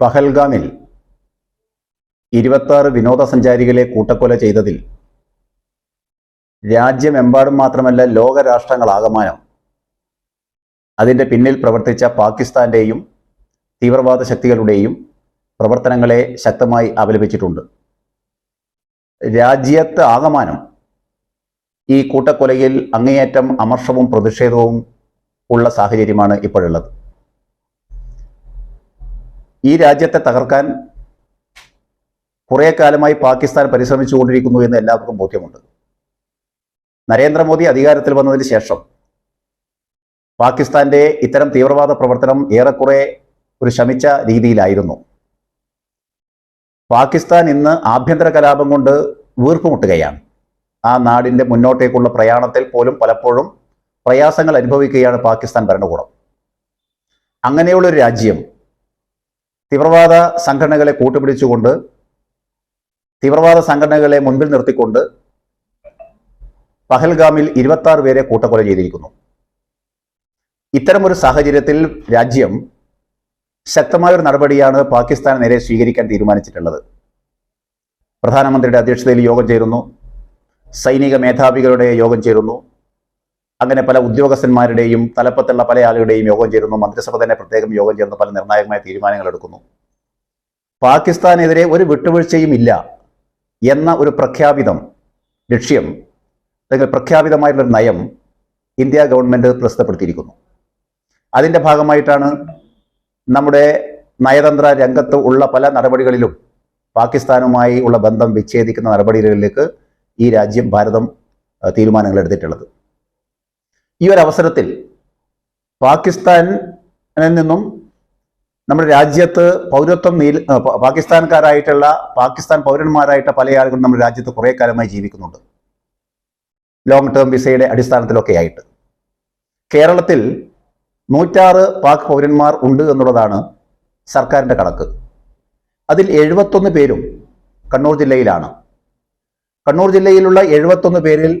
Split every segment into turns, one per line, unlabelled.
പഹൽഗാമിൽ ഇരുപത്താറ് വിനോദസഞ്ചാരികളെ കൂട്ടക്കൊല ചെയ്തതിൽ രാജ്യമെമ്പാടും മാത്രമല്ല ലോകരാഷ്ട്രങ്ങളാകമാനം. അതിന്റെ പിന്നിൽ പ്രവർത്തിച്ച പാകിസ്ഥാന്റെയും തീവ്രവാദ ശക്തികളുടെയും പ്രവർത്തനങ്ങളെ ശക്തമായി അപലപിച്ചിട്ടുണ്ട്. രാജ്യത്ത് ആകമാനം ഈ കൂട്ടക്കൊലയിൽ അങ്ങേയറ്റം അമർഷവും പ്രതിഷേധവും ഉള്ള സാഹചര്യമാണ് ഇപ്പോഴുള്ളത്. ഈ രാജ്യത്തെ തകർക്കാൻ കുറേ കാലമായി പാകിസ്ഥാൻ പരിശ്രമിച്ചുകൊണ്ടിരിക്കുന്നു എന്ന് എല്ലാവർക്കും ബോധ്യമുണ്ട്. നരേന്ദ്രമോദി അധികാരത്തിൽ വന്നതിന് ശേഷം പാകിസ്ഥാന്റെ ഇത്തരം തീവ്രവാദ പ്രവർത്തനം ഏറെക്കുറെ ഒരു ശമിച്ച രീതിയിലായിരുന്നു. പാകിസ്ഥാൻ ഇന്ന് ആഭ്യന്തര കലാപം കൊണ്ട് വീർപ്പുമുട്ടുകയാണ്. ആ നാടിന്റെ മുന്നോട്ടേക്കുള്ള പ്രയാണത്തിൽ പോലും പലപ്പോഴും പ്രയാസങ്ങൾ അനുഭവിക്കുകയാണ് പാകിസ്ഥാൻ ഭരണകൂടം. അങ്ങനെയുള്ള ഒരു രാജ്യം തീവ്രവാദ സംഘടനകളെ കൂട്ടുപിടിച്ചുകൊണ്ട് തീവ്രവാദ സംഘടനകളെ മുൻപിൽ നിർത്തിക്കൊണ്ട് പഹൽഗാമിൽ ഇരുപത്തി പേരെ കൂട്ടക്കൊല ചെയ്തിരിക്കുന്നു. ഇത്തരമൊരു സാഹചര്യത്തിൽ രാജ്യം ശക്തമായ ഒരു നടപടിയാണ് പാകിസ്ഥാന് നേരെ സ്വീകരിക്കാൻ തീരുമാനിച്ചിട്ടുള്ളത്. പ്രധാനമന്ത്രിയുടെ അധ്യക്ഷതയിൽ യോഗം ചേരുന്നു. സൈനിക മേധാവികളുടെ യോഗം ചേരുന്നു. അങ്ങനെ പല ഉദ്യോഗസ്ഥന്മാരുടെയും തലപ്പത്തുള്ള പല ആളുകളുടെയും യോഗം ചേരുന്നു. മന്ത്രിസഭ തന്നെ പ്രത്യേകം യോഗം ചേർന്ന് പല നിർണായകമായ തീരുമാനങ്ങൾ എടുക്കുന്നു. പാകിസ്ഥാനെതിരെ ഒരു വിട്ടുവീഴ്ചയും ഇല്ല എന്ന ഒരു പ്രഖ്യാപിതം ലക്ഷ്യം അല്ലെങ്കിൽ പ്രഖ്യാപിതമായിട്ടുള്ള നയം ഇന്ത്യ ഗവൺമെന്റ് പ്രസിദ്ധപ്പെടുത്തിയിരിക്കുന്നു. അതിന്റെ ഭാഗമായിട്ടാണ് നമ്മുടെ നയതന്ത്ര രംഗത്ത് ഉള്ള പല നടപടികളിലും പാകിസ്ഥാനുമായി ഉള്ള ബന്ധം വിച്ഛേദിക്കുന്ന നടപടികളിലേക്ക് ഈ രാജ്യം ഭാരതം തീരുമാനങ്ങൾ എടുത്തിട്ടുള്ളത്. ഈ ഒരു അവസരത്തിൽ പാകിസ്ഥാനിൽ നിന്നും നമ്മുടെ രാജ്യത്ത് പൗരത്വം നീല പാകിസ്ഥാൻകാരായിട്ടുള്ള പാകിസ്ഥാൻ പൗരന്മാരായിട്ട് പല ആളുകളും നമ്മുടെ രാജ്യത്ത് കുറേ കാലമായി ജീവിക്കുന്നുണ്ട്. ലോങ് ടേം വിസയുടെ അടിസ്ഥാനത്തിലൊക്കെ ആയിട്ട്. കേരളത്തിൽ നൂറ്റാറ് പാക് പൗരന്മാർ ഉണ്ട് എന്നുള്ളതാണ് സർക്കാരിന്റെ കണക്ക്. അതിൽ എഴുപത്തൊന്ന് പേരും കണ്ണൂർ ജില്ലയിലാണ്. കണ്ണൂർ ജില്ലയിലുള്ള എഴുപത്തൊന്ന് പേരിൽ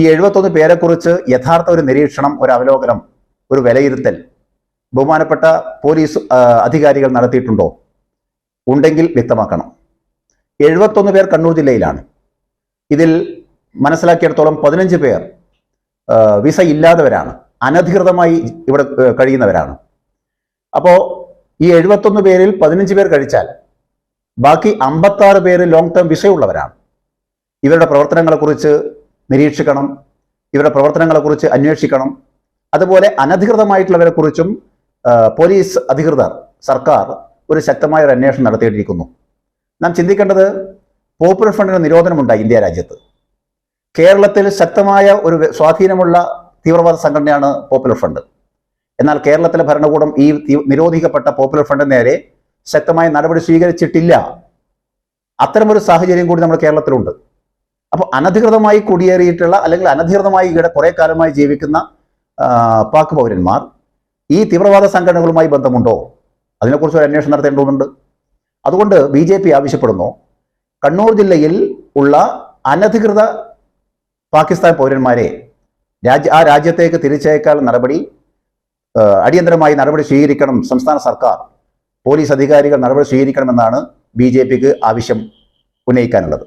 ഈ എഴുപത്തൊന്ന് പേരെക്കുറിച്ച് യഥാർത്ഥ ഒരു നിരീക്ഷണം ഒരു അവലോകനം ഒരു വിലയിരുത്തൽ ബഹുമാനപ്പെട്ട പോലീസ് അധികാരികൾ നടത്തിയിട്ടുണ്ടോ? ഉണ്ടെങ്കിൽ വ്യക്തമാക്കണം. എഴുപത്തൊന്ന് പേർ കണ്ണൂർ ജില്ലയിലാണ്. ഇതിൽ മനസ്സിലാക്കിയിടത്തോളം പതിനഞ്ച് പേർ വിസ ഇല്ലാത്തവരാണ്. അനധികൃതമായി ഇവിടെ കഴിയുന്നവരാണ്. അപ്പോൾ ഈ എഴുപത്തൊന്ന് പേരിൽ പതിനഞ്ച് പേർ കഴിച്ചാൽ ബാക്കി അമ്പത്താറ് പേര് ലോങ് ടേം വിസയുള്ളവരാണ്. ഇവരുടെ പ്രവർത്തനങ്ങളെക്കുറിച്ച് നിരീക്ഷിക്കണം ഇവരുടെ പ്രവർത്തനങ്ങളെക്കുറിച്ച് അന്വേഷിക്കണം. അതുപോലെ അനധികൃതമായിട്ടുള്ളവരെ കുറിച്ചും പോലീസ് അധികൃതർ സർക്കാർ ഒരു ശക്തമായ ഒരു അന്വേഷണം നടത്തിയിട്ടിരിക്കുന്നു. നാം ചിന്തിക്കേണ്ടത് പോപ്പുലർ ഫ്രണ്ടിന് നിരോധനമുണ്ടായി ഇന്ത്യ രാജ്യത്ത്. കേരളത്തിൽ ശക്തമായ ഒരു സ്വാധീനമുള്ള തീവ്രവാദ സംഘടനയാണ് പോപ്പുലർ ഫ്രണ്ട്. എന്നാൽ കേരളത്തിലെ ഭരണകൂടം ഈ നിരോധിക്കപ്പെട്ട പോപ്പുലർ ഫ്രണ്ടിന് നേരെ ശക്തമായ നടപടി സ്വീകരിച്ചിട്ടില്ല. അത്തരമൊരു സാഹചര്യം കൂടി നമ്മുടെ കേരളത്തിലുണ്ട്. അപ്പോൾ അനധികൃതമായി കുടിയേറിയിട്ടുള്ള അല്ലെങ്കിൽ അനധികൃതമായി ഇവിടെ കുറേ കാലമായി ജീവിക്കുന്ന പാക് പൗരന്മാർ ഈ തീവ്രവാദ സംഘടനകളുമായി ബന്ധമുണ്ടോ? അതിനെക്കുറിച്ച് ഒരു അന്വേഷണം നടത്തേണ്ടതുണ്ട്. അതുകൊണ്ട് ബി ജെ പി ആവശ്യപ്പെടുന്നു. കണ്ണൂർ ജില്ലയിൽ ഉള്ള അനധികൃത പാകിസ്ഥാൻ പൗരന്മാരെ രാജ്യ ആ രാജ്യത്തേക്ക് തിരിച്ചയക്കാനുള്ള നടപടി അടിയന്തരമായി നടപടി സ്വീകരിക്കണം. സംസ്ഥാന സർക്കാർ പോലീസ് അധികാരികൾ നടപടി സ്വീകരിക്കണമെന്നാണ് ബി ജെ പിക്ക് ആവശ്യം ഉന്നയിക്കാനുള്ളത്.